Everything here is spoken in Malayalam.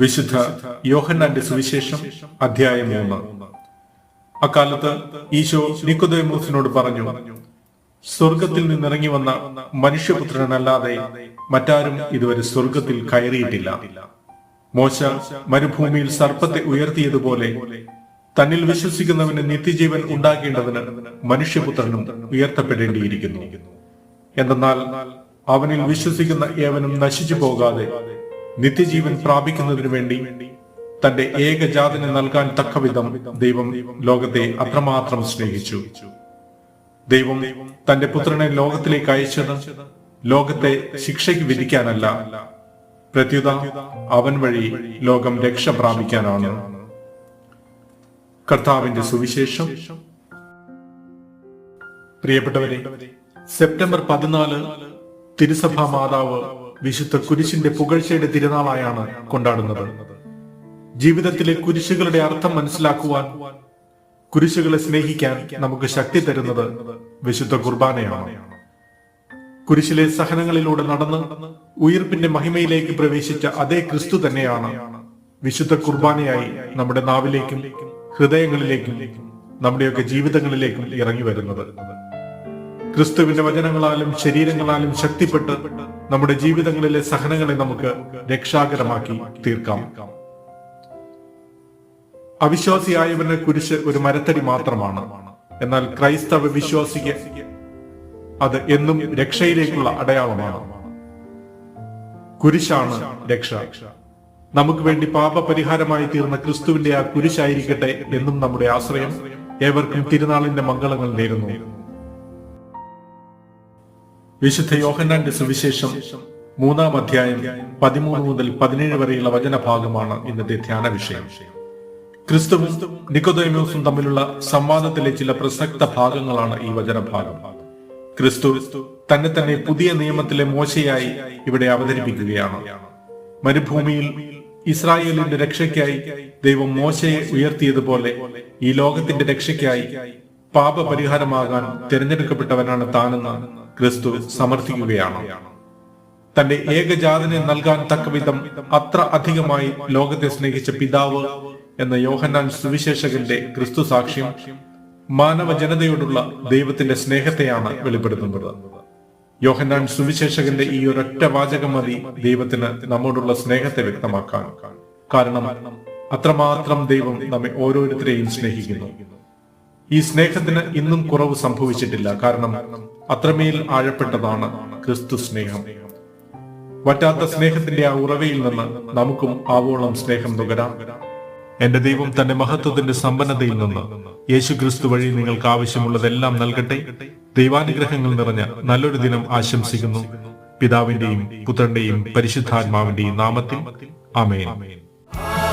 വിശുദ്ധ യോഹന്നാന്റെ സുവിശേഷം അധ്യായം മൂന്ന്. അക്കാലത്ത് ഈശോ നിക്കോദേമോസിനോട് പറഞ്ഞു സ്വർഗത്തിൽ നിന്നിറങ്ങി വന്ന മനുഷ്യപുത്രനല്ലാതെ മറ്റാരും ഇതുവരെ സ്വർഗത്തിൽ കയറിയിട്ടില്ല. മോശ മരുഭൂമിയിൽ സർപ്പത്തെ ഉയർത്തിയതുപോലെ തന്നിൽ വിശ്വസിക്കുന്നവന് നിത്യജീവൻ ഉണ്ടാകേണ്ടതിന് മനുഷ്യപുത്രനും ഉയർത്തപ്പെടേണ്ടിയിരിക്കുന്നു. എന്തെന്നാൽ അവനിൽ വിശ്വസിക്കുന്ന ഏവനും നശിച്ചു പോകാതെ നിത്യജീവൻ പ്രാപിക്കുന്നതിനു വേണ്ടി തന്റെ ഏകജാതന് നൽകാൻ തക്കവിധം ദൈവം ലോകത്തെ അത്രമാത്രം സ്നേഹിച്ചു. ദൈവം തന്റെ പുത്രനെ ലോകത്തിലേക്ക് അയച്ചത് ലോകത്തെ ശിക്ഷയ്ക്ക് വിധിക്കാനല്ല. പ്രത്യുത അവൻ വഴി ലോകം രക്ഷ പ്രാപിക്കാനാണ്. കർത്താവിന്റെ സുവിശേഷം. പ്രിയപ്പെട്ടവരെ സെപ്റ്റംബർ പതിനാല് തിരുസഭാ മാതാവ് വിശുദ്ധ കുരിശിന്റെ പുകഴ്ചയുടെ തിരുനാളായാണ് കൊണ്ടാടുന്നത്. ജീവിതത്തിലെ കുരിശുകളുടെ അർത്ഥം മനസ്സിലാക്കുവാൻ കുരിശുകളെ സ്നേഹിക്കാൻ നമുക്ക് ശക്തി തരുന്നത് വിശുദ്ധ കുർബാനയാണ്. കുരിശിലെ സഹനങ്ങളിലൂടെ നടന്ന് ഉയർപ്പിന്റെ മഹിമയിലേക്ക് പ്രവേശിച്ച അതേ ക്രിസ്തു തന്നെയാണ് വിശുദ്ധ കുർബാനയായി നമ്മുടെ നാവിലേക്കും ഹൃദയങ്ങളിലേക്കും നമ്മുടെയൊക്കെ ജീവിതങ്ങളിലേക്കും ഇറങ്ങി വരുന്നത്. ക്രിസ്തുവിന്റെ വചനങ്ങളാലും ശരീരങ്ങളാലും ശക്തിപ്പെട്ട് നമ്മുടെ ജീവിതങ്ങളിലെ സഹനങ്ങളെ നമുക്ക് രക്ഷാകരമാക്കി തീർക്കാം. അവിശ്വാസിയായവനെ കുരിശ് ഒരു മരത്തടി മാത്രമാണ്. എന്നാൽ ക്രൈസ്തവ വിശ്വാസിക്ക് അത് എന്നും രക്ഷയിലേക്കുള്ള അടയാളമാണ്. കുരിശാണ് രക്ഷ. നമുക്ക് വേണ്ടി പാപപരിഹാരമായി തീർന്ന ക്രിസ്തുവിന്റെ ആ കുരിശായിരിക്കട്ടെ എന്നും നമ്മുടെ ആശ്രയം ഏവർക്കും തിരുനാളിന്റെ മംഗളങ്ങൾ നേരുന്നു. വിശുദ്ധ യോഹന്നാന്റെ സുവിശേഷം മൂന്നാം അധ്യായം പതിമൂന്ന് മുതൽ പതിനേഴ് വരെയുള്ള വചനഭാഗമാണ് ഇന്നത്തെ ധ്യാന വിഷയം. ക്രിസ്തുവും നിക്കോദൈമോസും തമ്മിലുള്ള സംവാദത്തിലെ ചില പ്രസക്ത ഭാഗങ്ങളാണ് ഈ വചനഭാഗം. ക്രിസ്തു തന്നെ തന്നെ പുതിയ നിയമത്തിലെ മോശയായി ഇവിടെ അവതരിപ്പിക്കുകയാണ്. മരുഭൂമിയിൽ ഇസ്രായേലിന്റെ രക്ഷയ്ക്കായി ദൈവം മോശയെ ഉയർത്തിയതുപോലെ ഈ ലോകത്തിന്റെ രക്ഷയ്ക്കായി പാപപരിഹാരമാകാൻ തിരഞ്ഞെടുക്കപ്പെട്ടവനാണ് താനെന്ന് ക്രിസ്തു സമർത്ഥിക്കുകയാണ്. തന്റെ ഏകജാതനെ നൽകാൻ തക്കവിധം അത്ര അധികമായി ലോകത്തെ സ്നേഹിച്ച പിതാവ് എന്ന യോഹന്നാൻ സുവിശേഷകന്റെ ക്രിസ്തു സാക്ഷ്യം മാനവ ജനതയോടുള്ള ദൈവത്തിന്റെ സ്നേഹത്തെയാണ് വെളിപ്പെടുത്തുന്നത്. യോഹന്നാൻ സുവിശേഷകന്റെ ഈ ഒരൊറ്റ വാചകം മതി ദൈവത്തിന് നമ്മോടുള്ള സ്നേഹത്തെ വ്യക്തമാക്കാൻ. കാരണം അത്രമാത്രം ദൈവം നമ്മെ ഓരോരുത്തരെയും സ്നേഹിക്കുന്നു. ഈ സ്നേഹത്തിന് ഇന്നും കുറവ് സംഭവിച്ചിട്ടില്ല. കാരണം അത്രമേൽ ആഴപ്പെട്ടതാണ് ക്രിസ്തു സ്നേഹം. വറ്റാത്ത സ്നേഹത്തിന്റെ ആ ഉറവയിൽ നിന്ന് നമുക്കും ആവോളം സ്നേഹം നുകരാം. എന്റെ ദൈവം തന്റെ മഹത്വത്തിന്റെ സമ്പന്നതയിൽ നിന്ന് യേശു ക്രിസ്തു വഴി നിങ്ങൾക്ക് ആവശ്യമുള്ളതെല്ലാം നൽകട്ടെ. ദൈവാനുഗ്രഹങ്ങൾ നിറഞ്ഞ നല്ലൊരു ദിനം ആശംസിക്കുന്നു. പിതാവിന്റെയും പുത്രന്റെയും പരിശുദ്ധാത്മാവിന്റെയും നാമത്തിൽ. ആമേൻ. ആ